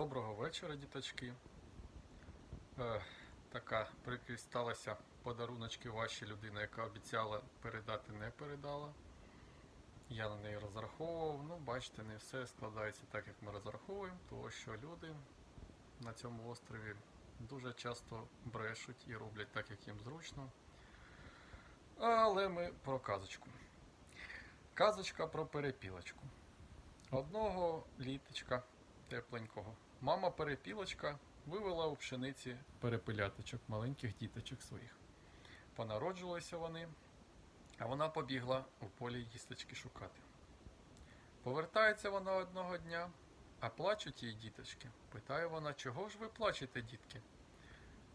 Доброго вечора, діточки. Е, така прикрість сталася. Подаруночки ваші людина, яка обіцяла передати, не передала. Я на неї розраховував. Ну, бачите, не все складається так, як ми розраховуємо, тому що люди на цьому острові дуже часто брешуть і роблять так, як їм зручно. Але ми про казочку. Казочка про перепілочку. Одного літочка тепленького. Мама перепілочка вивела у пшениці перепиляточок, маленьких діточок своїх. Понароджувалися вони, а вона побігла у полі їсточки шукати. Повертається вона одного дня, а плачуть її діточки. Питає вона, чого ж ви плачете, дітки?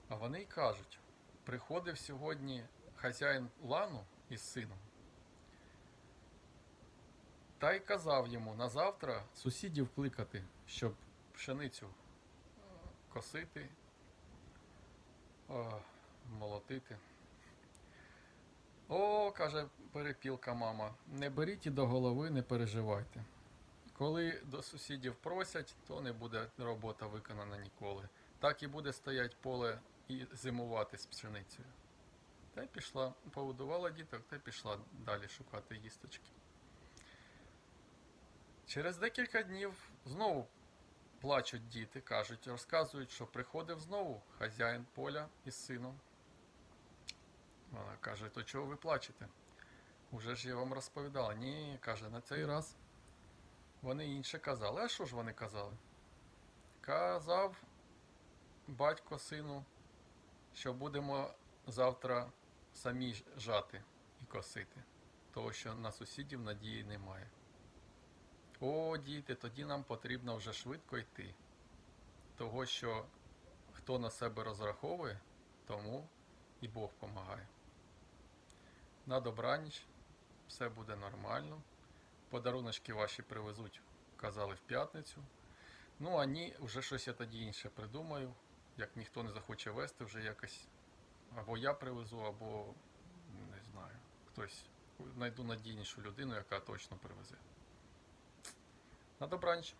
А вони й кажуть: приходив сьогодні хазяїн лану із сином. Та й казав йому на завтра сусідів кликати, щоб пшеницю косити, молотити. О, каже перепілка мама, не беріть і до голови, не переживайте. Коли до сусідів просять, то не буде робота виконана ніколи. Так і буде стоять поле і зимувати з пшеницею. Та й пішла, погодувала діток, та й пішла далі шукати їсточки. Через декілька днів знову плачуть діти, кажуть, розказують, що приходив знову хазяїн поля із сином. Вона каже, то чого ви плачете? Уже ж я вам розповідала. Ні, каже, на цей раз вони інше казали. А що ж вони казали? Казав батько сину, що будемо завтра самі жати і косити, того що на сусідів надії немає. О, діти, тоді нам потрібно вже швидко йти. Того, що хто на себе розраховує, тому і Бог помагає. На добраніч, все буде нормально. Подаруночки ваші привезуть, казали в п'ятницю. Ну, а ні, вже щось я тоді інше придумаю. Як ніхто не захоче вести, вже якось або я привезу, або не знаю, хтось знайду надійнішу людину, яка точно привезе. На добраніч!